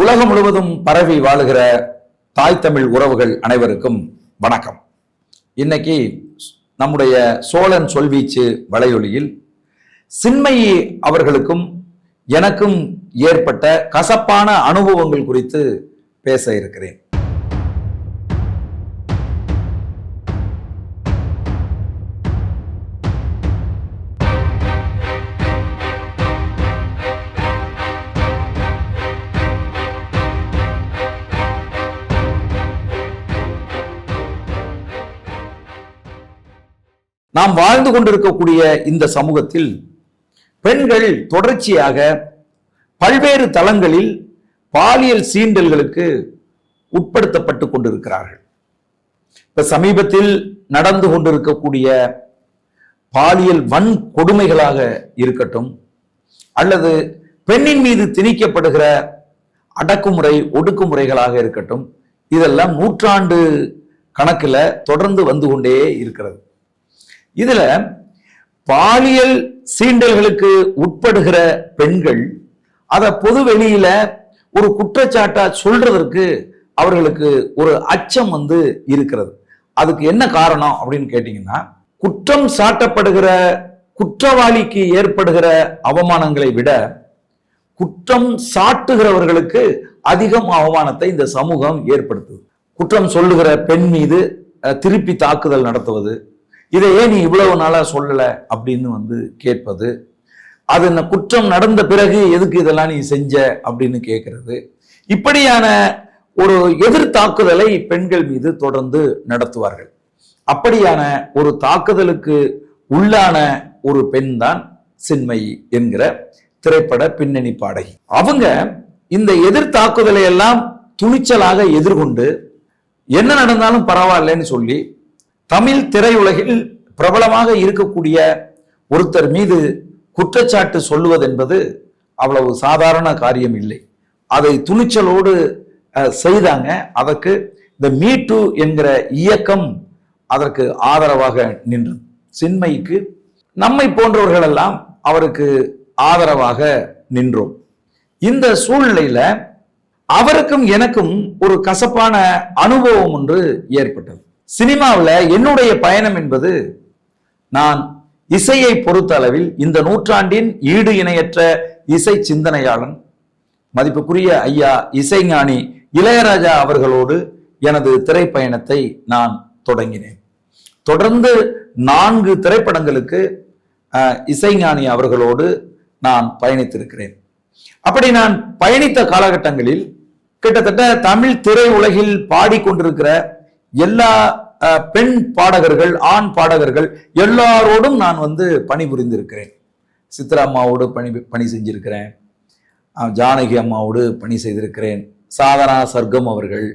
உலகம் முழுவதும் பரவி வாழுகிற தாய் தமிழ் உறவுகள் அனைவருக்கும் வணக்கம். இன்னைக்கு நம்முடைய சோழன் சொல்வீச்சு வலையொலியில் சின்மயி அவர்களுக்கும் எனக்கும் ஏற்பட்ட கசப்பான அனுபவங்கள் குறித்து பேச இருக்கிறேன். நாம் வாழ்ந்து கொண்டிருக்கக்கூடிய இந்த சமூகத்தில் பெண்கள் தொடர்ச்சியாக பல்வேறு தளங்களில் பாலியல் சீண்டல்களுக்கு உட்படுத்தப்பட்டு கொண்டிருக்கிறார்கள். இப்ப சமீபத்தில் நடந்து கொண்டிருக்கக்கூடிய பாலியல் வன் கொடுமைகளாக இருக்கட்டும் அல்லது பெண்ணின் மீது திணிக்கப்படுகிற அடக்குமுறை ஒடுக்குமுறைகளாக இருக்கட்டும் இதெல்லாம் நூற்றாண்டு கணக்கில் தொடர்ந்து வந்து கொண்டே இருக்கிறது. இதுல பாலியல் சீண்டல்களுக்கு உட்படுகிற பெண்கள் அதை பொது வெளியில ஒரு குற்றச்சாட்டா சொல்றதற்கு அவர்களுக்கு ஒரு அச்சம் வந்து இருக்கிறது. அதுக்கு என்ன காரணம் அப்படின்னு கேட்டீங்கன்னா குற்றம் சாட்டப்படுகிற குற்றவாளிக்கு ஏற்படுகிற அவமானங்களை விட குற்றம் சாட்டுகிறவர்களுக்கு அதிகம் அவமானத்தை இந்த சமூகம் ஏற்படுத்துது. குற்றம் சொல்லுகிற பெண் மீது திருப்பி தாக்குதல் நடத்துவது இதை ஏன் நீ இவ்வளவு நாளாக சொல்லலை அப்படின்னு வந்து கேட்பது அது என்ன குற்றம் நடந்த பிறகு எதுக்கு இதெல்லாம் நீ செஞ்ச அப்படின்னு கேட்கறது. இப்படியான ஒரு எதிர் தாக்குதலை பெண்கள் மீது தொடர்ந்து நடத்துவார்கள். அப்படியான ஒரு தாக்குதலுக்கு உள்ளான ஒரு பெண் தான் சின்மை என்கிற திரைப்பட பின்னணி பாடகி. அவங்க இந்த எதிர் தாக்குதலை எல்லாம் துணிச்சலாக எதிர்கொண்டு என்ன நடந்தாலும் பரவாயில்லைன்னு சொல்லி தமிழ் திரையுலகில் பிரபலமாக இருக்கக்கூடிய ஒருத்தர் மீது குற்றச்சாட்டு சொல்லுவது என்பது அவ்வளவு சாதாரண காரியம் இல்லை. அதை துணிச்சலோடு செய்தாங்க. அதற்கு இந்த மீ டூ என்கிற இயக்கம் அதற்கு ஆதரவாக நின்றது சின்மைக்கு நம்மை போன்றவர்களெல்லாம் அவருக்கு ஆதரவாக நின்றோம். இந்த சூழ்நிலையில் அவருக்கும் எனக்கும் ஒரு கசப்பான அனுபவம் ஒன்று ஏற்பட்டது. சினிமாவில் என்னுடைய பயணம் என்பது நான் இசையை பொறுத்த அளவில் இந்த நூற்றாண்டின் ஈடு இணையற்ற இசை சிந்தனையாளன் மதிப்புக்குரிய ஐயா இசைஞானி இளையராஜா அவர்களோடு எனது திரைப்பயணத்தை நான் தொடங்கினேன். தொடர்ந்து நான்கு திரைப்படங்களுக்கு இசைஞானி அவர்களோடு நான் பயணித்திருக்கிறேன். அப்படி நான் பயணித்த காலகட்டங்களில் கிட்டத்தட்ட தமிழ் திரை உலகில் பாடிக்கொண்டிருக்கிற எல்லா பெண் பாடகர்கள் ஆண் பாடகர்கள் எல்லாரோடும் நான் வந்து பணிபுரிந்திருக்கிறேன். சித்ரா அம்மாவோடு பணி பணி செஞ்சிருக்கிறேன். ஜானகி அம்மாவோடு பணி செய்திருக்கிறேன். சாதனா சர்க்கம் அவர்கள்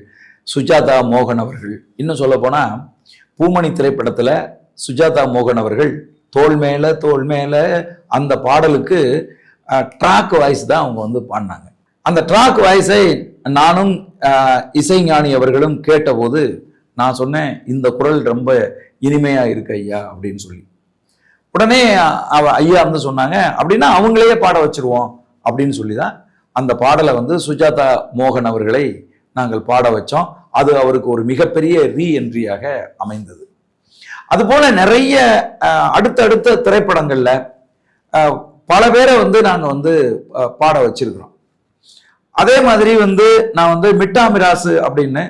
சுஜாதா மோகன் அவர்கள். இன்னும் சொல்ல போனால் பூமணி திரைப்படத்தில் சுஜாதா மோகன் அவர்கள் தோல் மேலே தோல் மேலே அந்த பாடலுக்கு ட்ராக் வாய்ஸ் தான் அவங்க வந்து பாடினாங்க. அந்த ட்ராக் வாய்ஸை நானும் இசைஞானி அவர்களும் கேட்டபோது நான் சொன்னேன் இந்த குரல் ரொம்ப இனிமையாக இருக்கு ஐயா அப்படின்னு சொல்லி. உடனே அவ ஐயா வந்து சொன்னாங்க அப்படின்னா அவங்களையே பாட வச்சிருவோம் அப்படின்னு சொல்லி தான் அந்த பாடலை வந்து சுஜாதா மோகன் அவர்களை நாங்கள் பாட வச்சோம். அது அவருக்கு ஒரு மிகப்பெரிய ரீ என்ட்ரியாக அமைந்தது. அதுபோல் நிறைய அடுத்தடுத்த திரைப்படங்களில் பல பேரை வந்து நாங்கள் வந்து பாட வச்சிருக்கிறோம். அதே மாதிரி வந்து நான் வந்து மிட்டா மிராசு அப்படின்னு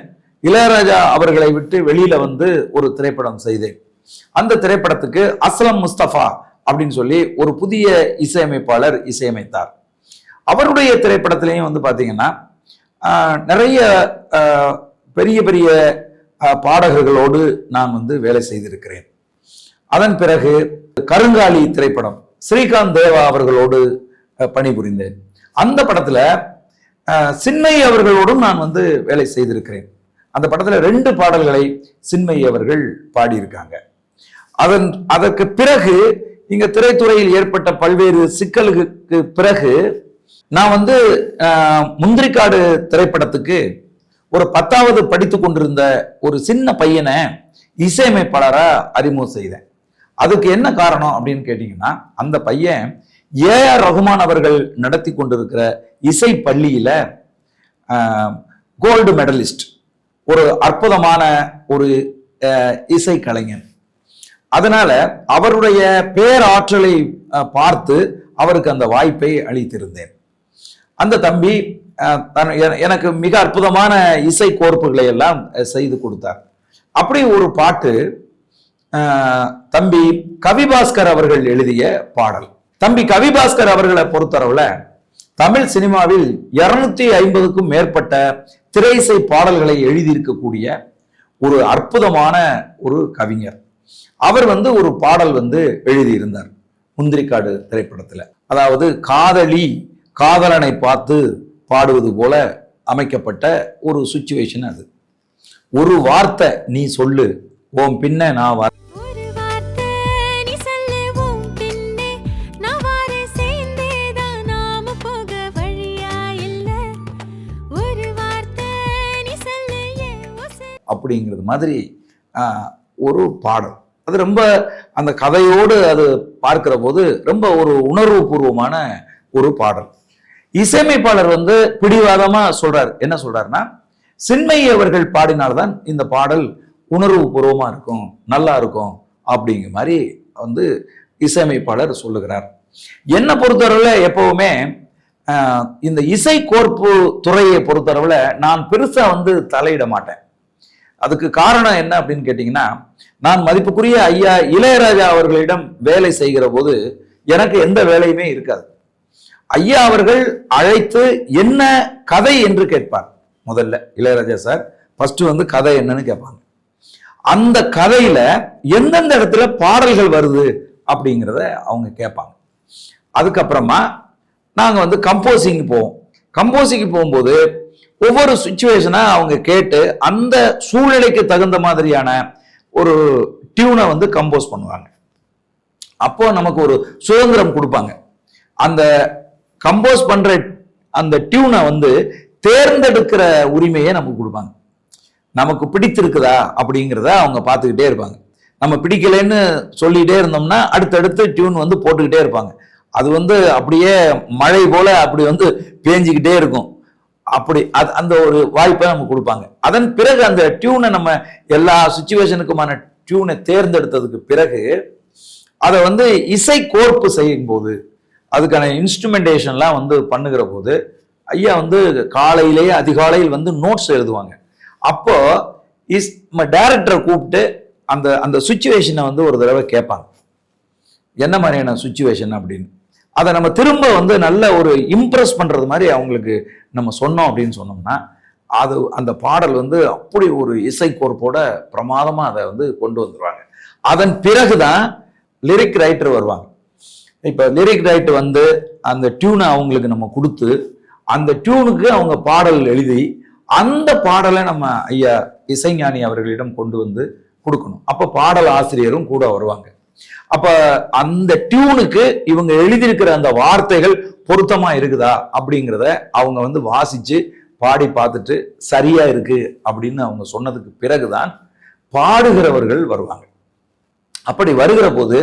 இளையராஜா அவர்களை விட்டு வெளியில வந்து ஒரு திரைப்படம் செய்தேன். அந்த திரைப்படத்துக்கு அஸ்லம் முஸ்தபா அப்படின்னு சொல்லி ஒரு புதிய இசையமைப்பாளர் இசையமைத்தார். அவருடைய திரைப்படத்திலையும் வந்து பார்த்தீங்கன்னா நிறைய பெரிய பெரிய பாடகர்களோடு நான் வந்து வேலை செய்திருக்கிறேன். அதன் பிறகு கருங்காலி திரைப்படம் ஸ்ரீகாந்த் தேவா அவர்களோடு பணிபுரிந்தேன். அந்த படத்தில் சின்னை அவர்களோடும் நான் வந்து வேலை செய்திருக்கிறேன். அந்த படத்துல ரெண்டு பாடல்களை சின்மை அவர்கள் பாடியிருக்காங்க. அதன் அதற்கு பிறகு இங்க திரைத்துறையில் ஏற்பட்ட பல்வேறு சிக்கலுக்கு பிறகு நான் வந்து முந்திரிக்காடு திரைப்படத்துக்கு ஒரு பத்தாவது படித்து கொண்டிருந்த ஒரு சின்ன பையனை இசையமைப்பாளராக அறிமுகம் செய்தேன். அதுக்கு என்ன காரணம் அப்படின்னு கேட்டிங்கன்னா அந்த பையன் ஏ ஆர் ரகுமான் அவர்கள் நடத்தி கொண்டிருக்கிற இசை பள்ளியில் கோல்டு மெடலிஸ்ட் ஒரு அற்புதமான ஒரு இசை கலைஞன் அதனால அவருடைய பேராற்றலை பார்த்து அவருக்கு அந்த வாய்ப்பை அளித்திருந்தேன். அந்த தம்பி தன்- என- எனக்கு மிக அற்புதமான இசை கோர்ப்புகளை எல்லாம் செய்து கொடுத்தார். அப்படி ஒரு பாட்டு தம்பி கவிபாஸ்கர் அவர்கள் எழுதிய பாடல். தம்பி கவிபாஸ்கர் அவர்களை பொறுத்தளவில் தமிழ் சினிமாவில் இருநூத்தி ஐம்பதுக்கும் மேற்பட்ட திரைசை பாடல்களை எழுதியிருக்கக்கூடிய ஒரு அற்புதமான ஒரு கவிஞர். அவர் வந்து ஒரு பாடல் வந்து எழுதியிருந்தார் முந்திரிக்காடு திரைப்படத்துல. அதாவது காதலி காதலனை பார்த்து பாடுவது போல அமைக்கப்பட்ட ஒரு சுச்சுவேஷன் அது. ஒரு வார்த்தை நீ சொல்லு ஓம் பின்ன நான் அப்படிங்கிறது மாதிரி ஒரு பாடல். அது ரொம்ப அந்த கதையோடு அது பார்க்கிற போது ரொம்ப ஒரு உணர்வு பூர்வமான ஒரு பாடல். இசையமைப்பாளர் வந்து பிடிவாதமாக சொல்றார். என்ன சொல்றாருன்னா சின்மை அவர்கள் பாடினால்தான் இந்த பாடல் உணர்வு பூர்வமாக இருக்கும் நல்லா இருக்கும் அப்படிங்கிற மாதிரி வந்து இசையமைப்பாளர் சொல்லுகிறார். என்னை பொறுத்தளவில் எப்பவுமே இந்த இசை கோர்ப்பு துறையை பொறுத்தளவில் நான் பெருசாக வந்து தலையிட மாட்டேன். அதுக்கு காரணம் என்ன அப்படின்னு கேட்டிங்கன்னா நான் மதிப்புக்குரிய ஐயா இளையராஜா அவர்களிடம் வேலை செய்கிற போது எனக்கு எந்த வேலையுமே இருக்காது. ஐயா அவர்கள் அழைத்து என்ன கதை என்று கேட்பார். முதல்ல இளையராஜா சார் ஃபர்ஸ்ட் வந்து கதை என்னன்னு கேட்பாங்க. அந்த கதையில எந்தெந்த இடத்துல பாடல்கள் வருது அப்படிங்கிறத அவங்க கேட்பாங்க. அதுக்கப்புறமா நாங்கள் வந்து கம்போசிங் போவோம். கம்போசிங் போகும்போது ஒவ்வொரு சுச்சுவேஷனை அவங்க கேட்டு அந்த சூழ்நிலைக்கு தகுந்த மாதிரியான ஒரு டியூனை வந்து கம்போஸ் பண்ணுவாங்க. அப்போ நமக்கு ஒரு சுதந்திரம் கொடுப்பாங்க. அந்த கம்போஸ் பண்ணுற அந்த டியூனை வந்து தேர்ந்தெடுக்கிற உரிமையை நமக்கு கொடுப்பாங்க. நமக்கு பிடித்திருக்குதா அப்படிங்கிறத அவங்க பார்த்துக்கிட்டே இருப்பாங்க. நம்ம பிடிக்கலைன்னு சொல்லிகிட்டே இருந்தோம்னா அடுத்தடுத்து டியூன் வந்து போட்டுக்கிட்டே இருப்பாங்க. அது வந்து அப்படியே மழை போல அப்படி வந்து பேஞ்சிக்கிட்டே இருக்கும். அப்படி அது அந்த ஒரு வாய்ப்பை நமக்கு கொடுப்பாங்க. அதன் பிறகு அந்த டியூனை நம்ம எல்லா சுச்சுவேஷனுக்குமான டியூனை தேர்ந்தெடுத்ததுக்கு பிறகு அதை வந்து இசை கோர்ப்பு செய்யும் போது அதுக்கான இன்ஸ்ட்ருமெண்டேஷன்லாம் வந்து பண்ணுகிற போது ஐயா வந்து காலையிலேயே அதிகாலையில் வந்து நோட்ஸ் எழுதுவாங்க. அப்போ இஸ் நம்ம டைரக்டரை கூப்பிட்டு அந்த அந்த சுச்சுவேஷனை வந்து ஒரு தடவை கேட்பாங்க. என்ன மாதிரியான சுச்சுவேஷன் அப்படின்னு. அதை நம்ம திரும்ப வந்து நல்ல ஒரு இம்ப்ரெஸ் பண்ணுறது மாதிரி அவங்களுக்கு நம்ம சொன்னோம் அப்படின்னு சொன்னோம்னா அது அந்த பாடல் வந்து அப்படி ஒரு இசை கோர்ப்போட பிரமாதமாக அதை வந்து கொண்டு வந்துடுவாங்க அதன் பிறகு தான் லிரிக் ரைட்டர் வருவாங்க. இப்போ லிரிக் ரைட்டர் வந்து அந்த டியூனை அவங்களுக்கு நம்ம கொடுத்து அந்த டியூனுக்கு அவங்க பாடல் எழுதி அந்த பாடலை நம்ம ஐயா இசைஞானி அவர்களிடம் கொண்டு வந்து கொடுக்கணும். அப்போ பாடல் ஆசிரியரும் கூட வருவாங்க. அப்ப அந்த டியூனுக்கு இவங்க எழுதியிருக்கிற அந்த வார்த்தைகள் பொருத்தமா இருக்குதா அப்படிங்கிறத அவங்க வந்து வாசிச்சு பாடி பார்த்துட்டு சரியா இருக்கு அப்படின்னு அவங்க சொன்னதுக்கு பிறகுதான் பாடுகிறவர்கள் வருவாங்க. அப்படி வருகிற போது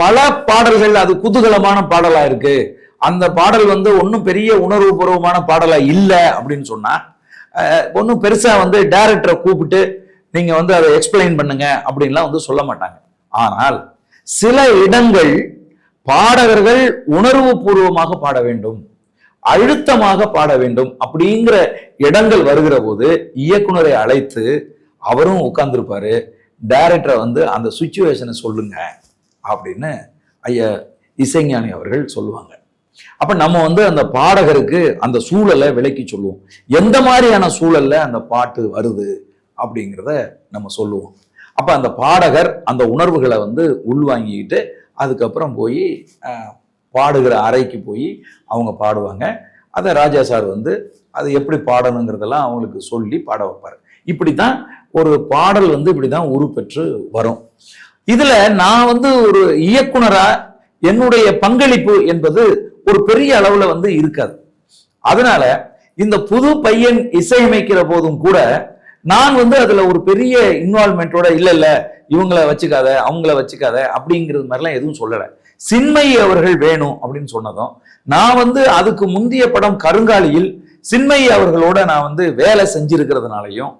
பல பாடல்கள் அது குதூகலமான பாடலா இருக்கு. அந்த பாடல் வந்து ஒன்றும் பெரிய உணர்வுபூர்வமான பாடலா இல்லை அப்படின்னு சொன்னா ஒன்றும் பெருசா வந்து டைரக்டரை கூப்பிட்டு நீங்க வந்து அதை எக்ஸ்பிளைன் பண்ணுங்க அப்படின்லாம் வந்து சொல்ல மாட்டாங்க. ஆனால் சில இடங்கள் பாடகர்கள் உணர்வு பூர்வமாக பாட வேண்டும் அழுத்தமாக பாட வேண்டும் அப்படிங்கிற இடங்கள் வருகிற போது இயக்குனரை அழைத்து அவரும் உட்கார்ந்துருப்பாரு டைரக்டரை வந்து அந்த சுச்சுவேஷனை சொல்லுங்க அப்படின்னு ஐயா இசைஞானி அவர்கள் சொல்லுவாங்க. அப்ப நம்ம வந்து அந்த பாடகருக்கு அந்த சூழலை விளக்கி சொல்லுவோம். எந்த மாதிரியான சூழல்ல அந்த பாட்டு வருது அப்படிங்கிறத நம்ம சொல்லுவோம். அப்போ அந்த பாடகர் அந்த உணர்வுகளை வந்து உள்வாங்கிக்கிட்டு அதுக்கப்புறம் போய் பாடுகிற அறைக்கு போய் அவங்க பாடுவாங்க. அதை ராஜா சார் வந்து அது எப்படி பாடணுங்கிறதெல்லாம் அவங்களுக்கு சொல்லி பாட வைப்பார். இப்படி தான் ஒரு பாடல் வந்து இப்படி தான் உருப்பெற்று வரும். இதில் நான் வந்து ஒரு இயக்குனராக என்னுடைய பங்களிப்பு என்பது ஒரு பெரிய அளவில் வந்து இருக்காது. அதனால இந்த புது பையன் இசையமைக்கிற போதும் கூட நான் வந்து அதுல ஒரு பெரிய இன்வால்மெண்ட்டோட இல்ல இல்ல இவங்கள வச்சுக்காத அவங்கள வச்சுக்காத அப்படிங்கிறது மாதிரிலாம் எதுவும் சொல்லலை. சின்மை அவர்கள் வேணும் அப்படின்னு சொன்னதும் நான் வந்து அதுக்கு முந்தைய படம் கருங்காலியில் சின்மை அவர்களோட நான் வந்து வேலை செஞ்சிருக்கிறதுனாலையும்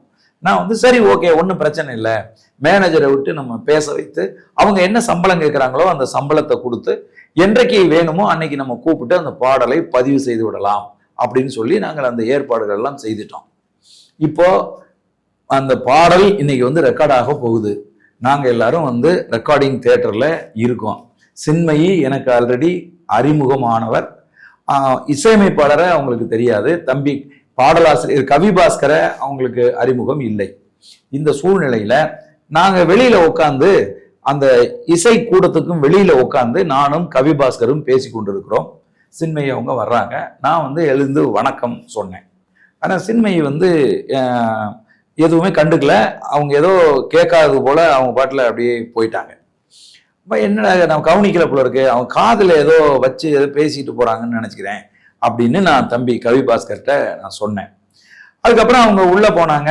நான் வந்து சரி ஓகே ஒன்றும் பிரச்சனை இல்லை. மேனேஜரை விட்டு நம்ம பேச வைத்து அவங்க என்ன சம்பளம் கேட்குறாங்களோ அந்த சம்பளத்தை கொடுத்து என்றைக்கு வேணுமோ அன்னைக்கு நம்ம கூப்பிட்டு அந்த பாடலை பதிவு செய்து விடலாம் அப்படின்னு சொல்லி நாங்கள் அந்த ஏற்பாடுகள் எல்லாம் செய்துட்டோம். இப்போ அந்த பாடல் இன்னைக்கு வந்து ரெக்கார்ட் ஆக போகுது. நாங்கள் எல்லாரும் வந்து ரெக்கார்டிங் தேட்டரில் இருக்கோம். சின்மயி எனக்கு ஆல்ரெடி அறிமுகமானவர். இசையமைப்பாளரை அவங்களுக்கு தெரியாது. தம்பி பாடலாசிரியர் கவிபாஸ்கரை அவங்களுக்கு அறிமுகம் இல்லை. இந்த சூழ்நிலையில நாங்கள் வெளியில உட்காந்து அந்த இசை கூடத்துக்கும் வெளியில உட்காந்து நானும் கவிபாஸ்கரும் பேசி கொண்டிருக்கிறோம். சின்மயி அவங்க வர்றாங்க. நான் வந்து எழுந்து வணக்கம் சொன்னேன். ஆனால் சின்மயி வந்து எதுவுமே கண்டுக்கல. அவங்க ஏதோ கேட்காதது போல் அவங்க பாட்டில் அப்படியே போயிட்டாங்க. இப்போ என்னடா நான் கவனிக்கல போல இருக்கு. அவங்க காதில் ஏதோ வச்சு ஏதோ பேசிட்டு போகிறாங்கன்னு நினச்சிக்கிறேன் அப்படின்னு நான் தம்பி கவிபாஸ்கர்கிட்ட நான் சொன்னேன். அதுக்கப்புறம் அவங்க உள்ளே போனாங்க.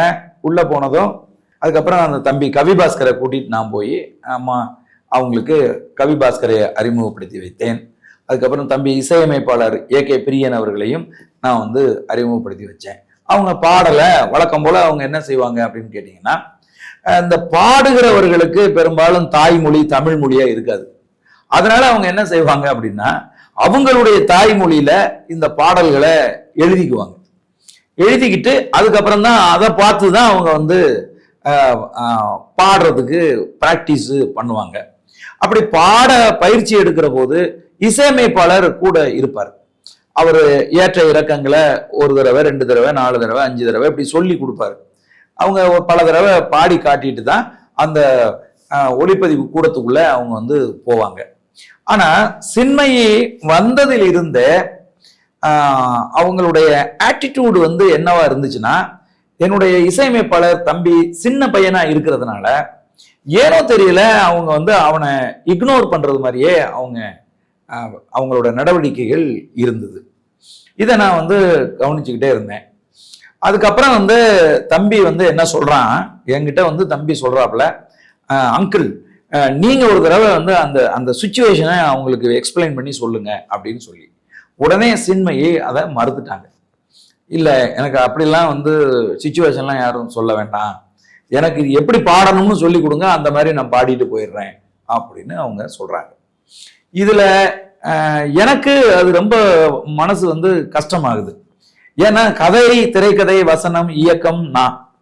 உள்ளே போனதும் அதுக்கப்புறம் அந்த தம்பி கவிபாஸ்கரை கூட்டிட்டு நான் போய் அம்மா அவங்களுக்கு கவிபாஸ்கரை அறிமுகப்படுத்தி வைத்தேன். அதுக்கப்புறம் தம்பி இசையமைப்பாளர் ஏ கே பிரியன் அவர்களையும் நான் வந்து அறிமுகப்படுத்தி வச்சேன். அவங்க பாடலை வழக்கம் போல் அவங்க என்ன செய்வாங்க அப்படின்னு கேட்டிங்கன்னா இந்த பாடுகிறவர்களுக்கு பெரும்பாலும் தாய்மொழி தமிழ் மொழியாக இருக்காது. அதனால அவங்க என்ன செய்வாங்க அப்படின்னா அவங்களுடைய தாய்மொழியில் இந்த பாடல்களை எழுதிக்குவாங்க. எழுதிக்கிட்டு அதுக்கப்புறம் தான் அதை பார்த்து தான் அவங்க வந்து பாடுறதுக்கு ப்ராக்டிஸு பண்ணுவாங்க. அப்படி பாட பயிற்சி எடுக்கிற போது இசையமைப்பாளர் கூட இருப்பார். அவர் ஏற்ற இறக்கங்களை ஒரு தடவை ரெண்டு தடவை நாலு தடவை அஞ்சு தடவை இப்படி சொல்லி கொடுப்பாரு. அவங்க பல தடவை பாடி காட்டிட்டு தான் அந்த ஒளிப்பதிவு கூடத்துக்குள்ள அவங்க வந்து போவாங்க. ஆனா சின்மயி வந்ததிலிருந்தே அவங்களுடைய ஆட்டிடியூடு வந்து என்னவா இருந்துச்சுன்னா என்னுடைய இசையமைப்பாளர் தம்பி சின்ன பையனா இருக்கிறதுனால ஏனோ தெரியல அவங்க வந்து அவனை இக்னோர் பண்றது மாதிரியே அவங்க அவங்களோட நடவடிக்கைகள் இருந்தது. இதை நான் வந்து கவனிச்சுக்கிட்டே இருந்தேன். அதுக்கப்புறம் வந்து தம்பி வந்து என்ன சொல்கிறான் என்கிட்ட வந்து தம்பி சொல்கிறாப்புல அங்கிள் நீங்கள் ஒரு தடவை வந்து அந்த அந்த சுச்சுவேஷனை அவங்களுக்கு எக்ஸ்பிளைன் பண்ணி சொல்லுங்கள் அப்படின்னு சொல்லி. உடனே சின்மையை அதை மறுத்துட்டாங்க. இல்லை எனக்கு அப்படிலாம் வந்து சுச்சுவேஷன்லாம் யாரும் சொல்ல வேண்டாம். எனக்கு இது எப்படி பாடணும்னு சொல்லி கொடுங்க அந்த மாதிரி நான் பாடிட்டு போயிடுறேன் அப்படின்னு அவங்க சொல்கிறாங்க இதில் எனக்கு அது ரொம்ப மனசு வந்து கஷ்டமாகுது. ஏன்னா கதை திரைக்கதை வசனம் இயக்கம் நான்.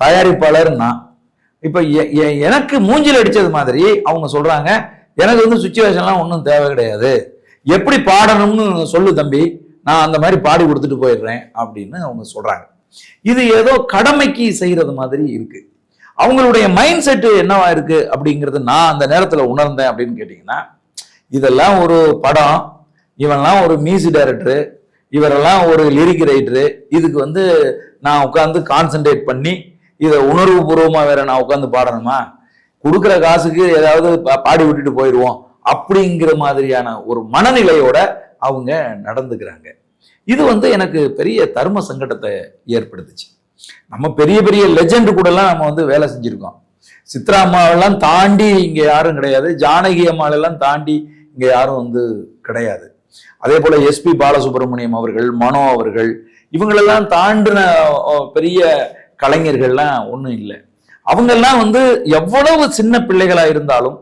தயாரிப்பாளர் நான். இப்போ எ- எ- எனக்கு மூஞ்சில் அடித்தது மாதிரி அவங்க சொல்கிறாங்க எனக்கு வந்து சுச்சுவேஷன்லாம் ஒன்றும் தேவை கிடையாது. எப்படி பாடணும்னு சொல்லு தம்பி. நான் அந்த மாதிரி பாடி கொடுத்துட்டு போயிடுறேன் அப்படின்னு அவங்க சொல்கிறாங்க இது ஏதோ கடமைக்கு செய்கிறது மாதிரி இருக்குது அவங்களுடைய மைண்ட் செட்டு என்னவா இருக்குது அப்படிங்கிறது நான் அந்த நேரத்தில் உணர்ந்தேன் அப்படின்னு கேட்டிங்கன்னா இதெல்லாம் ஒரு படம் இவன்லாம் ஒரு மியூசிக் டைரக்டரு இவரெல்லாம் ஒரு லிரிக் ரைட்டரு இதுக்கு வந்து நான் உட்காந்து கான்சென்ட்ரேட் பண்ணி இதை உணர்வு பூர்வமாக வேற நான் உட்காந்து பாடணுமா? கொடுக்குற காசுக்கு ஏதாவது பா- பாடி விட்டுட்டு போயிடுவோம் அப்படிங்கிற மாதிரியான ஒரு மனநிலையோட அவங்க நடந்துக்கிறாங்க. இது வந்து எனக்கு பெரிய தர்ம சங்கடத்தை ஏற்படுத்துச்சு. நம்ம பெரிய பெரிய லெஜெண்ட் கூடலாம் நம்ம வந்து வேலை செஞ்சுருக்கோம். சித்ரா அம்மாவெல்லாம் தாண்டி இங்கே யாரும் கிடையாது ஜானகி அம்மாவெல்லாம் தாண்டி இங்கே யாரும் வந்து கிடையாது. அதே போல எஸ்பி பாலசுப்ரமணியம் அவர்கள் மனோ அவர்கள் இவங்களெல்லாம் தாண்டின பெரிய கலைஞர்கள்லாம் ஒன்றும் இல்லை. அவங்கெல்லாம் வந்து எவ்வளவு சின்ன பிள்ளைகளாக இருந்தாலும்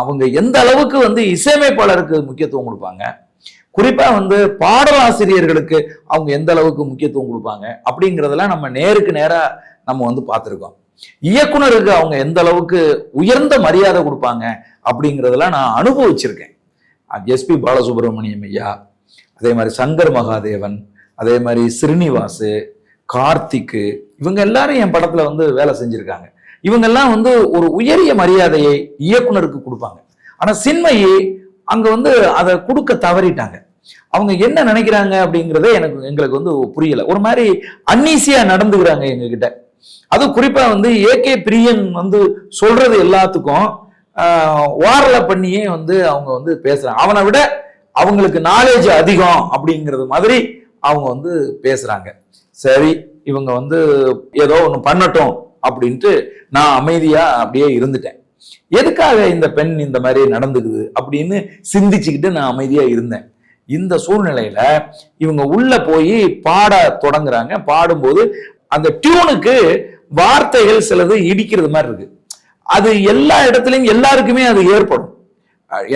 அவங்க எந்த அளவுக்கு வந்து இசையமைப்பாளருக்கு முக்கியத்துவம் கொடுப்பாங்க குறிப்பாக வந்து பாடலாசிரியர்களுக்கு அவங்க எந்த அளவுக்கு முக்கியத்துவம் கொடுப்பாங்க அப்படிங்கிறதெல்லாம் நம்ம நேருக்கு நேராக நம்ம வந்து பார்த்துருக்கோம். இயக்குனருக்கு அவங்க எந்த அளவுக்கு உயர்ந்த மரியாதை கொடுப்பாங்க அப்படிங்கிறதெல்லாம் நான் அனுபவிச்சிருக்கேன். எஸ்பி பாலசுப்ரமணியம் ஐயா அதே மாதிரி சங்கர் மகாதேவன் அதே மாதிரி ஸ்ரீனிவாசு கார்த்திக்கு இவங்க எல்லாரும் என் படத்தில் வந்து வேலை செஞ்சுருக்காங்க. இவங்கெல்லாம் வந்து ஒரு உயரிய மரியாதையை இயக்குனருக்கு கொடுப்பாங்க. ஆனால் சின்மையை அங்கே வந்து அதை கொடுக்க தவறிட்டாங்க. அவங்க என்ன நினைக்கிறாங்க அப்படிங்கிறதே எனக்கு எங்களுக்கு வந்து புரியலை. ஒரு மாதிரி அன்னீசியாக நடந்துக்கிறாங்க எங்ககிட்ட. அதுவும் அது வந்து ஏகே பிரியன் வந்து சொல்றது எல்லாத்துக்கும் ஆஹ், பண்ணியே வந்து அவங்க வந்து பேசுறாங்க. அவனை விட அவங்களுக்கு நாலேஜ் அதிகம் அப்படிங்கிறது மாதிரி அவங்க வந்து பேசுறாங்க. சரி இவங்க வந்து ஏதோ ஒன்று பண்ணட்டும் அப்படின்ட்டு நான் அமைதியா அப்படியே இருந்துட்டேன். எதுக்காக இந்த பெண் இந்த மாதிரி நடந்துக்குது அப்படின்னு சிந்திச்சுக்கிட்டு நான் அமைதியா இருந்தேன். இந்த சூழ்நிலையில இவங்க உள்ள போய் பாட தொடங்குறாங்க. பாடும்போது அந்த டியூனுக்கு வார்த்தைகள் சிலது இடிக்கிறது மாதிரி இருக்கு. அது எல்லா இடத்துலையும் எல்லாருக்குமே அது ஏற்படும்.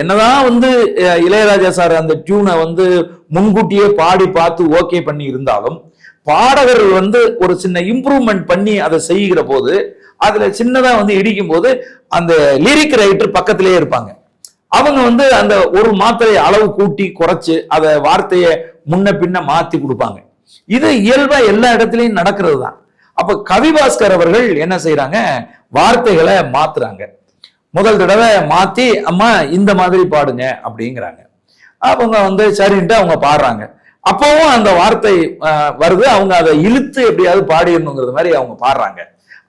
என்னதான் வந்து இளையராஜா சார் அந்த டியூனை வந்து முன்கூட்டியே பாடி பார்த்து ஓகே பண்ணி இருந்தாலும் பாடகர்கள் வந்து ஒரு சின்ன இம்ப்ரூவ்மெண்ட் பண்ணி அதை செய்கிற போது அதுல சின்னதா வந்து இடிக்கும் போது அந்த லிரிக் ரைட்டர் பக்கத்திலேயே இருப்பாங்க. அவங்க வந்து அந்த ஒரு மாத்திரை அளவு கூட்டி குறைச்சு அதை வார்த்தையை முன்ன பின்ன மாத்தி கொடுப்பாங்க. இது இயல்பா எல்லா இடத்துலையும் நடக்கிறது தான் அப்ப கவிபாஸ்கர் அவர்கள் என்ன செய்யறாங்க வார்த்தைகளை மாத்துறாங்க. முதல் தடவை மாத்தி அம்மா இந்த மாதிரி பாடுங்க அப்படிங்கிறாங்க. அவங்க வந்து சரின்ட்டு அவங்க பாடுறாங்க. அப்பவும் அந்த வார்த்தை வருது. அவங்க அதை இழுத்து எப்படியாவது பாடிடணுங்கிறது மாதிரி அவங்க பாடுறாங்க.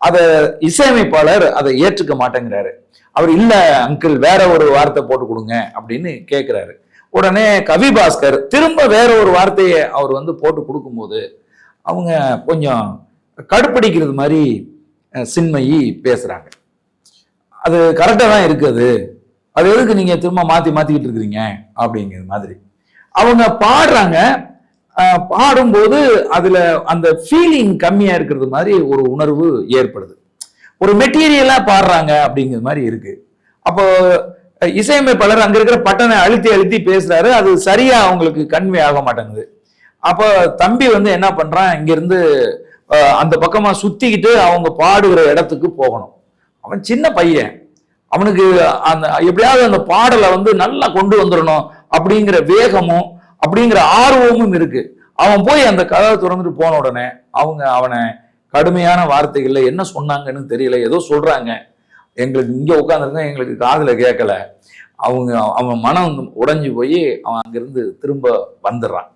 அதை இசையமைப்பாளர் அதை ஏற்றுக்க மாட்டேங்கிறாரு. அவர் இல்லை அங்கிள் வேற ஒரு வார்த்தை போட்டு கொடுங்க அப்படின்னு கேட்குறாரு உடனே கவிபாஸ்கர் திரும்ப வேற ஒரு வார்த்தையை அவர் வந்து போட்டு கொடுக்கும்போது அவங்க கொஞ்சம் கடுப்படிக்கிறது மாதிரி சின்மயி பேசுகிறாங்க அது கரெக்டாக தான் இருக்குது அது. எதுக்கு நீங்கள் திரும்ப மாற்றி மாற்றிக்கிட்டு இருக்கிறீங்க? அப்படிங்கிற மாதிரி. அவங்க பாடுறாங்க. பாடும்போது அதில் அந்த ஃபீலிங் கம்மியாக இருக்கிறது மாதிரி ஒரு உணர்வு ஏற்படுது. ஒரு மெட்டீரியலாக பாடுறாங்க அப்படிங்கிற மாதிரி இருக்குது அப்போ இசையமைப்பாளர் அங்கே இருக்கிற பட்டனை அழுத்தி அழுத்தி பேசுகிறாரு அது சரியாக அவங்களுக்கு கன்வே ஆக மாட்டேங்குது. அப்போ தம்பி வந்து என்ன பண்ணுறான் இங்கேருந்து அந்த பக்கமாக சுற்றிக்கிட்டு அவங்க பாடுகிற இடத்துக்கு போகணும். அவன் சின்ன பையன். அவனுக்கு அந்த எப்படியாவது அந்த பாடலை வந்து நல்லா கொண்டு வந்துடணும் அப்படிங்கிற வேகமும் அப்படிங்கிற ஆர்வமும் இருக்குது அவன் போய் அந்த கதவை திறந்துட்டு போன உடனே அவங்க அவனை கடுமையான வார்த்தைகளில் என்ன சொன்னாங்கன்னு தெரியல. ஏதோ சொல்கிறாங்க எங்களுக்கு இங்கே உட்காந்துருந்தா எங்களுக்கு காதில் கேட்கல. அவங்க அவன் மனம் உடஞ்சி போய் அவன் அங்கேருந்து திரும்ப வந்துடுறான்.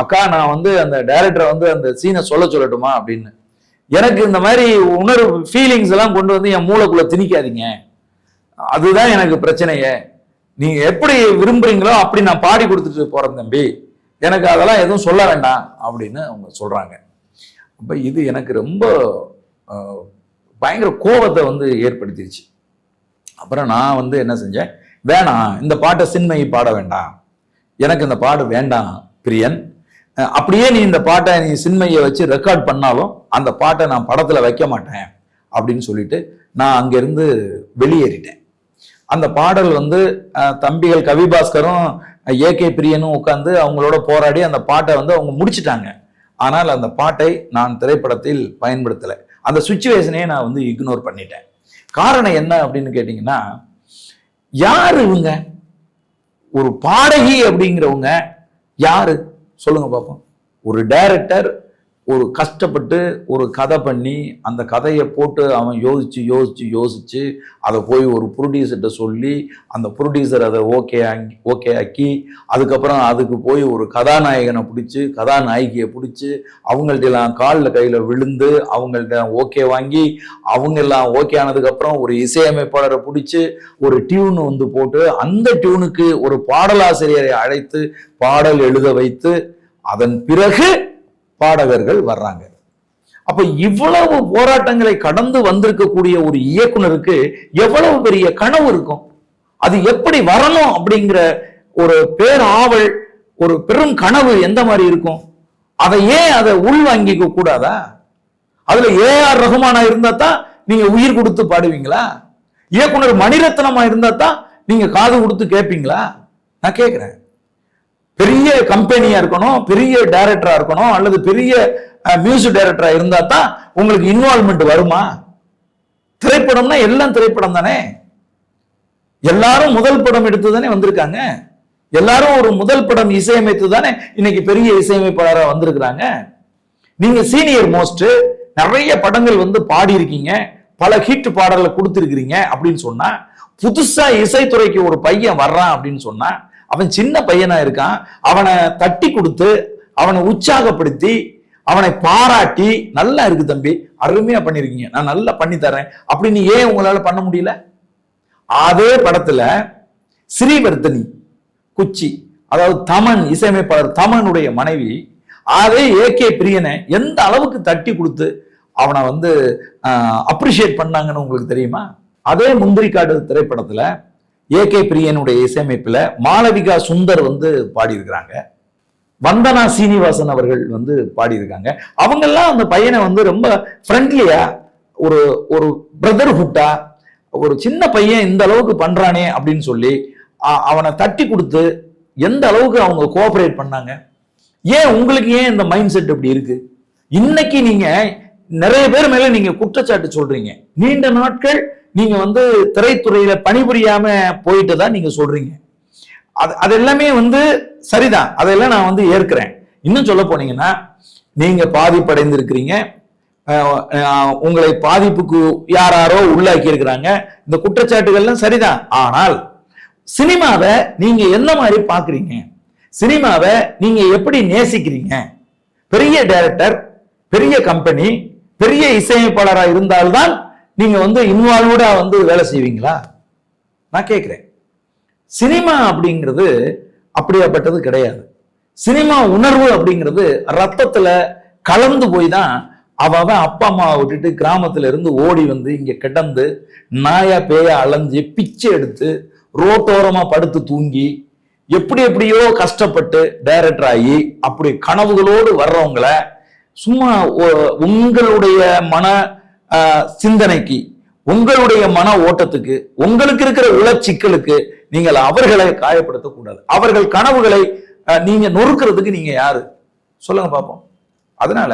அக்கா நான் வந்து அந்த டைரக்டரை வந்து அந்த சீனை சொல்ல சொல்லட்டுமா அப்படின்னு. எனக்கு இந்த மாதிரி உணர்வு ஃபீலிங்ஸ் எல்லாம் கொண்டு வந்து என் மூளைக்குள்ள திணிக்காதீங்க. அதுதான் எனக்கு பிரச்சனையே. நீங்க எப்படி விரும்புறீங்களோ அப்படி நான் பாடி கொடுத்துட்டு போறேன் தம்பி. எனக்கு அதெல்லாம் எதுவும் சொல்ல வேண்டாம் அப்படின்னு அவங்க சொல்றாங்க. அப்ப இது எனக்கு ரொம்ப பயங்கர கோபத்தை வந்து ஏற்படுத்திருச்சு. அப்புறம் நான் வந்து என்ன செஞ்சேன்? வேணாம் இந்த பாட்டை சின்மையை பாட வேண்டாம். எனக்கு இந்த பாடு வேண்டாம். பிரியன். அப்படியே நீ இந்த பாட்டை நீ சின்மையை வச்சு ரெக்கார்ட் பண்ணாலும் அந்த பாட்டை நான் படத்தில் வைக்க மாட்டேன் அப்படின்னு சொல்லிட்டு நான் அங்கேருந்து வெளியேறிட்டேன். அந்த பாடல் வந்து தம்பிகள் கவிபாஸ்கரும் ஏ கே பிரியனும் உட்காந்து அவங்களோட போராடி அந்த பாட்டை வந்து அவங்க முடிச்சிட்டாங்க. ஆனால் அந்த பாட்டை நான் திரைப்படத்தில் பயன்படுத்தலை. அந்த சுச்சுவேஷனே நான் வந்து இக்னோர் பண்ணிட்டேன். காரணம் என்ன அப்படின்னு கேட்டிங்கன்னா யார் இவங்க? ஒரு பாடகி அப்படிங்கிறவங்க யாரு? சொல்லுங்க பார்ப்போம் ஒரு டைரக்டர் ஒரு கஷ்டப்பட்டு ஒரு கதை பண்ணி அந்த கதையை போட்டு அவன் யோசித்து யோசித்து யோசித்து அதை போய் ஒரு ப்ரொடியூசர்கிட்ட சொல்லி அந்த ப்ரொடியூசர் அதை ஓகே ஓகே ஆக்கி அதுக்கப்புறம் அதுக்கு போய் ஒரு கதாநாயகனை பிடிச்சி கதாநாயகியை பிடிச்சி அவங்கள்ட்ட எல்லாம் காலில் கையில் விழுந்து அவங்கள்ட்ட ஓகே வாங்கி அவங்கெல்லாம் ஓகே ஆனதுக்கப்புறம் ஒரு இசையமைப்பாளரை பிடிச்சி ஒரு டியூன் வந்து போட்டு அந்த டியூனுக்கு ஒரு பாடலாசிரியரை அழைத்து பாடல் எழுத வைத்து அதன் பிறகு பாடகர்கள் வர்றாங்க. அப்ப இவ்வளவு போராட்டங்களை கடந்து வந்திருக்கக்கூடிய ஒரு இயக்குனருக்கு எவ்வளவு பெரிய கனவு இருக்கும்? அது எப்படி வரணும் அப்படிங்கிற ஒரு பேராவல் ஒரு பெரும் கனவு எந்த மாதிரி இருக்கும்? அதை ஏன் அதை உள்வாங்கிக்க கூடாதா? அதுல ஏஆர் ரகுமானா இருந்தா தான் நீங்க உயிர் கொடுத்து பாடுவீங்களா? இயக்குனர் மணிரத்னமா இருந்தா தான் நீங்க காது கொடுத்து கேட்பீங்களா நான் கேட்கிறேன் பெரிய கம்பெனியா இருக்கணும் பெரிய டைரக்டரா இருக்கணும் அல்லது பெரிய மியூசிக் டைரக்டரா இருந்தா தான் உங்களுக்கு இன்வால்மெண்ட் வருமா? திரைப்படம்னா எல்லாம் திரைப்படம் தானே? எல்லாரும் முதல் படம் எடுத்து தானே வந்திருக்காங்க. எல்லாரும் ஒரு முதல் படம் இசையமைத்து தானே இன்னைக்கு பெரிய இசையமைப்பாளராக வந்திருக்கிறாங்க. நீங்க சீனியர் மோஸ்ட் நிறைய படங்கள் வந்து பாடி இருக்கீங்க பல ஹிட் பாடல்களை கொடுத்துருக்கிறீங்க அப்படின்னு சொன்னா புதுசா இசைத்துறைக்கு ஒரு பையன் வர்றான் அப்படின்னு சொன்னா அவன் சின்ன பையனா இருக்கான். அவனை தட்டி கொடுத்து அவனை உற்சாகப்படுத்தி அவனை பாராட்டி நல்லா இருக்கு தம்பி அருமையா பண்ணிருக்கீங்க. நான் நல்லா பண்ணி தரேன். அப்படின்னு ஏன் உங்களால பண்ண முடியல? அதே படத்துல ஸ்ரீவர்த்தனி குச்சி அதாவது தமன் இசையமைப்பாளர் தமனுடைய மனைவி அதே ஏகே பிரியனை எந்த அளவுக்கு தட்டி கொடுத்து அவனை வந்து அப்ரிஷியேட் பண்ணாங்கன்னு உங்களுக்கு தெரியுமா? அதே முந்திரி காடு திரைப்படத்துல ஏகே பிரியனுடைய இசையமைப்பில் மாளவிகா சுந்தர் வந்து பாடியிருக்கிறாங்க. வந்தனா சீனிவாசன் அவர்கள் வந்து பாடியிருக்காங்க. அவங்கெல்லாம் அந்த பையனை வந்து ரொம்ப ஃப்ரெண்ட்லியா ஒரு ஒரு பிரதர்ஹுட்டா ஒரு சின்ன பையன் இந்த அளவுக்கு பண்றானே அப்படின்னு சொல்லி அவனை தட்டி கொடுத்து எந்த அளவுக்கு அவங்க கோஆபரேட் பண்ணாங்க? ஏன் உங்களுக்கு ஏன் இந்த மைண்ட் செட் இப்படி இருக்கு? இன்னைக்கு நீங்க நிறைய பேர் மேல நீங்க குற்றச்சாட்டு சொல்றீங்க. நீண்ட நாட்கள் நீங்க வந்து திரைத்துறையில பணிபுரியாம போயிட்டு தான் நீங்க சொல்றீங்க. அது அது எல்லாமே வந்து சரிதான். அதெல்லாம் நான் வந்து ஏற்கிறேன். இன்னும் சொல்ல போனீங்கன்னா நீங்க பாதிப்படைந்திருக்கிறீங்க. உங்களை பாதிப்புக்கு யாராரோ உள்ளாக்கி இருக்கிறாங்க. இந்த குற்றச்சாட்டுகள்லாம் சரிதான். ஆனால் சினிமாவை நீங்க என்ன மாதிரி பாக்குறீங்க? சினிமாவை நீங்க எப்படி நேசிக்கிறீங்க? பெரிய டைரக்டர் பெரிய கம்பெனி பெரிய இசையமைப்பாளராக இருந்தால்தான் நீங்க வந்து இன்வால்வ்டா வந்து வேலை செய்வீங்களா? நான் கேட்குறேன். சினிமா அப்படிங்கிறது அப்படியாப்பட்டது கிடையாது. சினிமா உணர்வு அப்படிங்கிறது ரத்தத்தில் கலந்து போய் தான் அவன் அப்பா அம்மாவை விட்டுட்டு கிராமத்துல இருந்து ஓடி வந்து இங்கே கிடந்து நாயா பேயா அலைஞ்சு பிச்சை எடுத்து ரோட்டோரமாக படுத்து தூங்கி எப்படி எப்படியோ கஷ்டப்பட்டு டைரக்டர் ஆகி அப்படி கனவுகளோடு வர்றவங்கள சும்மா உங்களுடைய மன சிந்தனைக்கு உங்களுடைய மன ஓட்டத்துக்கு உங்களுக்கு இருக்கிற உளச்சிக்கலுக்கு நீங்கள் அவர்களை காயப்படுத்தக்கூடாது. அவர்கள் கனவுகளை நீங்க நொறுக்கிறதுக்கு நீங்க யாரு? சொல்லுங்க பார்ப்போம் அதனால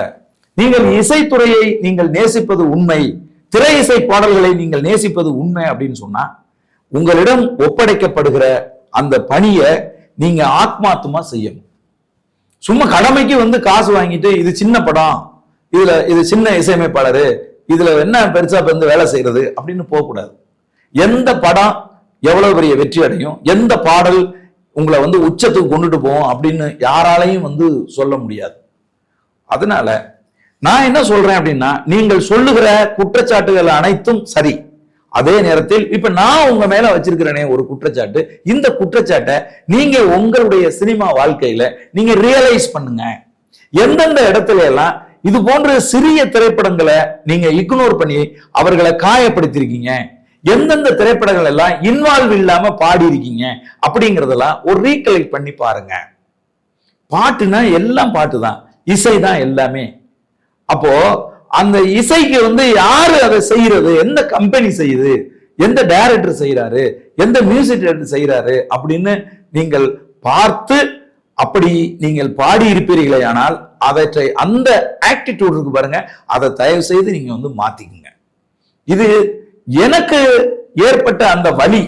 நீங்கள் இசைத்துறையை நீங்கள் நேசிப்பது உண்மை திரை இசை பாடல்களை நீங்கள் நேசிப்பது உண்மை அப்படின்னு சொன்னா உங்களிடம் ஒப்படைக்கப்படுகிற அந்த பணியை நீங்க ஆத்மாத்மா செய்யணும். சும்மா கடமைக்கு வந்து காசு வாங்கிட்டு இது சின்ன படம் இதுல இது சின்ன இசையமைப்பாளரு இதுல என்ன பெருசா வந்து வேலை செய்யறது அப்படின்னு போகக்கூடாது. எந்த படம் எவ்வளவு பெரிய வெற்றி அடையும்? எந்த பாடல் உங்களை வந்து உச்சத்துக்கு கொண்டுட்டு போவோம் அப்படின்னு யாராலையும் வந்து சொல்ல முடியாது. அதனால நான் என்ன சொல்றேன் அப்படின்னா நீங்கள் சொல்லுகிற குற்றச்சாட்டுகள் அனைத்தும் சரி. அதே நேரத்தில் இப்ப நான் உங்க மேல வச்சிருக்கிறேனே ஒரு குற்றச்சாட்டு. இந்த குற்றச்சாட்டை நீங்க உங்களுடைய சினிமா வாழ்க்கையில நீங்க ரியலைஸ் பண்ணுங்க. எந்தெந்த இடத்துல எல்லாம் இது போன்ற சிறிய திரைப்படங்களை நீங்க இக்னோர் பண்ணி அவர்களை காயப்படுத்திருக்கீங்க. எந்தெந்த திரைப்படங்கள் எல்லாம் இன்வால்வ் இல்லாம பாடி இருக்கீங்க அப்படிங்கறதெல்லாம் ஒரு ரீகலெக்ட் பண்ணி பாருங்க. பாட்டுனா எல்லாம் பாட்டு தான் இசை தான் எல்லாமே. அப்போ அந்த இசைக்கு வந்து யாரு அதை செய்யறது? எந்த கம்பெனி செய்யுது? எந்த டைரக்டர் செய்யறாரு எந்த மியூசிக் டைரக்டர் செய்யறாரு அப்படின்னு நீங்கள் பார்த்து அப்படி நீங்கள் பாடி இருப்பீர்களே ஆனால் அவற்றை அந்த ஆக்டிடியூட் இருக்கு பாருங்க. அதை தயவு செய்து நீங்க வந்து மாத்திக்குங்க. இது எனக்கு ஏற்பட்ட அந்த வலி.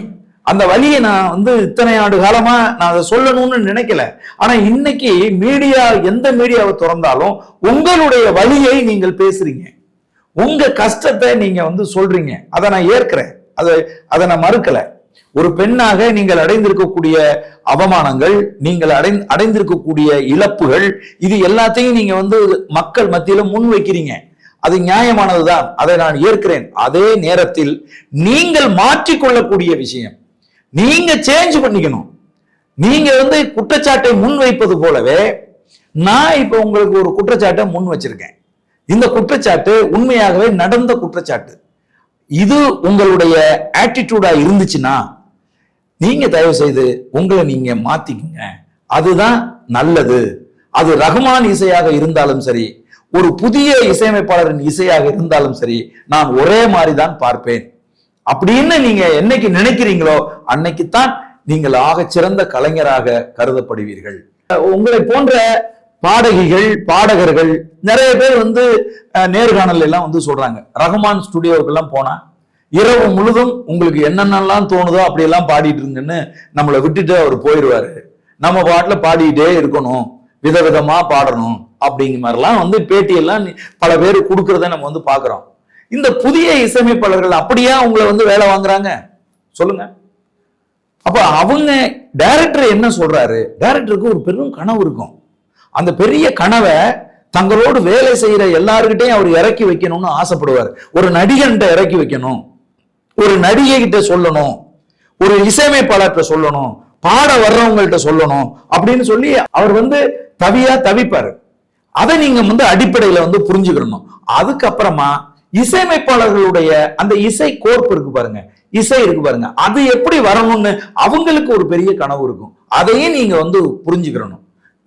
அந்த வலியை நான் வந்து இத்தனை ஆண்டு காலமா நான் அதை சொல்லணும்னு நினைக்கல. ஆனா இன்னைக்கு மீடியா எந்த மீடியாவை திறந்தாலும் உங்களுடைய வலியை நீங்கள் பேசுறீங்க. உங்க கஷ்டத்தை நீங்க வந்து சொல்றீங்க. அதை நான் ஏற்கிறேன். அதை அதை நான் மறுக்கலை. ஒரு பெண்ணாக நீங்கள் அடைந்திருக்கக்கூடிய அவமானங்கள் நீங்கள் அடை அடைந்திருக்கக்கூடிய இழப்புகள் இது எல்லாத்தையும் நீங்க வந்து மக்கள் மத்தியில முன் வைக்கிறீங்க. அது நியாயமானதுதான். அதை நான் ஏற்கிறேன். அதே நேரத்தில் நீங்கள் மாற்றிக்கொள்ளக்கூடிய விஷயம். நீங்க சேஞ்ச் பண்ணிக்கணும். நீங்க வந்து குற்றச்சாட்டை முன் வைப்பது போலவே நான் இப்ப உங்களுக்கு ஒரு குற்றச்சாட்டை முன் வச்சிருக்கேன். இந்த குற்றச்சாட்டு உண்மையாகவே நடந்த குற்றச்சாட்டு. இது உங்களுடைய ஆட்டிடியூடா இருந்துச்சுன்னா நீங்க தயவு செய்து உங்களை நீங்க மாத்திக்கங்க. அதுதான் நல்லது. அது ரகுமான் இசையாக இருந்தாலும் சரி ஒரு புதிய இசையமைப்பாளரின் இசையாக இருந்தாலும் சரி நான் ஒரே மாதிரி தான் பார்ப்பேன். அப்படின்னு நீங்க என்னைக்கு நினைக்கிறீங்களோ அன்னைக்குத்தான் நீங்கள் ஆகச் சிறந்த கலைஞராக கருதப்படுவீர்கள். உங்களை போன்ற பாடகிகள் பாடகர்கள் நிறைய பேர் வந்து நேர்காணல் எல்லாம் வந்து சொல்றாங்க. ரஹ்மான் ஸ்டுடியோவுக்கெல்லாம் போனா இரவு முழுதும் உங்களுக்கு என்னென்னலாம் தோணுதோ அப்படியெல்லாம் பாடிட்டு இருங்கன்னு நம்மளை விட்டுட்டு அவர் போயிடுவாரு நம்ம பாட்டில் பாடிக்கிட்டே இருக்கணும். விதவிதமா பாடணும் அப்படிங்கிற மாதிரிலாம் வந்து பேட்டியெல்லாம் பல பேர் கொடுக்கறத நம்ம வந்து பார்க்குறோம். இந்த புதிய இசையமைப்பாளர்கள் அப்படியா உங்களை வந்து வேலை வாங்குறாங்க? சொல்லுங்க. அப்ப அவங்க டைரக்டர் என்ன சொல்றாரு? டைரக்டருக்கு ஒரு பெரும் கனவு இருக்கும். அந்த பெரிய கனவை தங்களோடு வேலை செய்யற எல்லாருக்கிட்டையும் அவர் இறக்கி வைக்கணும்னு ஆசைப்படுவார். ஒரு நடிகன்கிட்ட இறக்கி வைக்கணும். ஒரு நடிகை கிட்ட சொல்லணும். ஒரு இசையமைப்பாளர்கிட்ட சொல்லணும். பாட வர்றவங்கள்ட்ட சொல்லணும். அப்படின்னு சொல்லி அவர் வந்து தவியா தவிப்பாரு. அதை நீங்க வந்து அடிப்படையில வந்து புரிஞ்சுக்கணும். அதுக்கப்புறமா இசையமைப்பாளர்களுடைய அந்த இசை கோர்ப்பு இருக்கு பாருங்க. இசை இருக்கு பாருங்க. அது எப்படி வரணும்னு அவங்களுக்கு ஒரு பெரிய கனவு இருக்கும். அதையும் நீங்க வந்து புரிஞ்சுக்கணும்.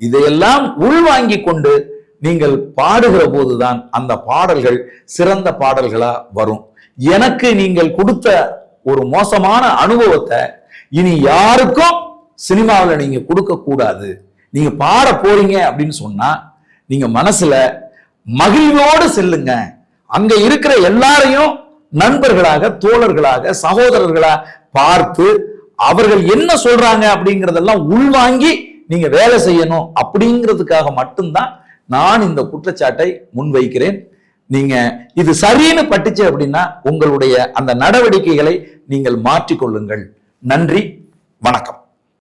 இதையெல்லாம் உள்வாங்கி கொண்டு நீங்கள் பாடுகிற போதுதான் அந்த பாடல்கள் சிறந்த பாடல்களா வரும். எனக்கு நீங்கள் கொடுத்த ஒரு மோசமான அனுபவத்தை இனி யாருக்கும் சினிமாவில் நீங்க கொடுக்க கூடாது. நீங்க பாட போறீங்க அப்படின்னு சொன்னா நீங்க மனசுல மகிழ்வோடு செல்லுங்க. அங்க இருக்கிற எல்லாரையும் நண்பர்களாக தோழர்களாக சகோதரர்களா பார்த்து அவர்கள் என்ன சொல்றாங்க அப்படிங்கறதெல்லாம் உள்வாங்கி நீங்க வேலை செய்யணும் அப்படிங்கிறதுக்காக மட்டும்தான் நான் இந்த குற்றச்சாட்டை முன்வைக்கிறேன். நீங்க இது சரின்னு பட்டுச்சு அப்படின்னா உங்களுடைய அந்த நடவடிக்கைகளை நீங்கள் மாற்றிக்கொள்ளுங்கள். நன்றி வணக்கம்.